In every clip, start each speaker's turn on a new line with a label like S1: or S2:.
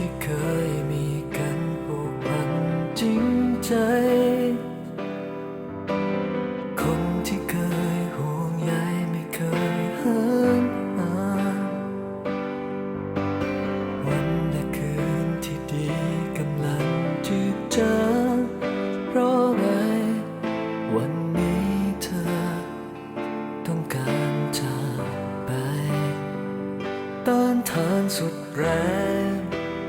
S1: ที่เคยมีกันผูกพันจริงใจ คนที่เคยห่วงใยไม่เคยห่างหางวันและคืนที่ดีกำลังจืดจางเพราะไง วันนี้เธอ ต้องการจากไปต้านทานสุดแรง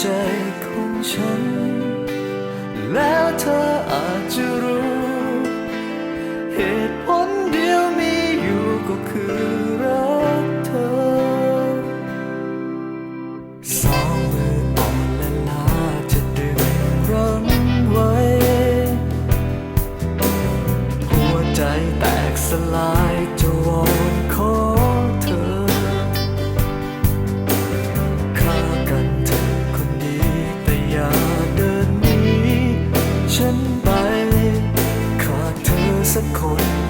S1: ใจของฉัน แล้วเธออาจจะรู้ เหตุผลเดียวมีอยู่ก็คือรักเธอ สองมืออ่อนและลาจะดึงรั้งไว้ หัวใจแตกสลาย สักคน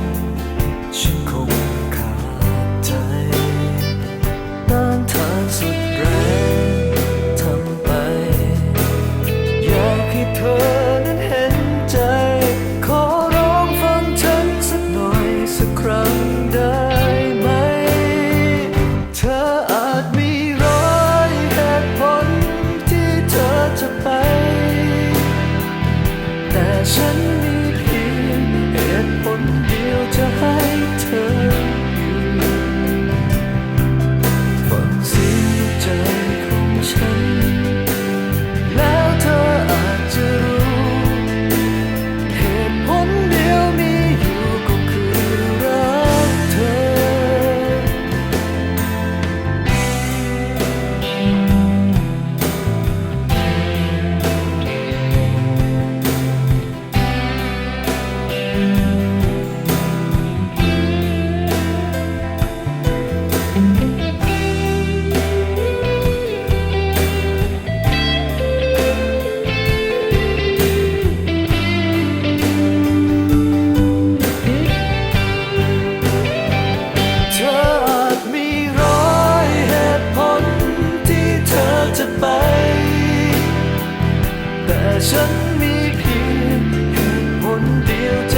S1: ฉันมีเพียงเหตุผลเดียว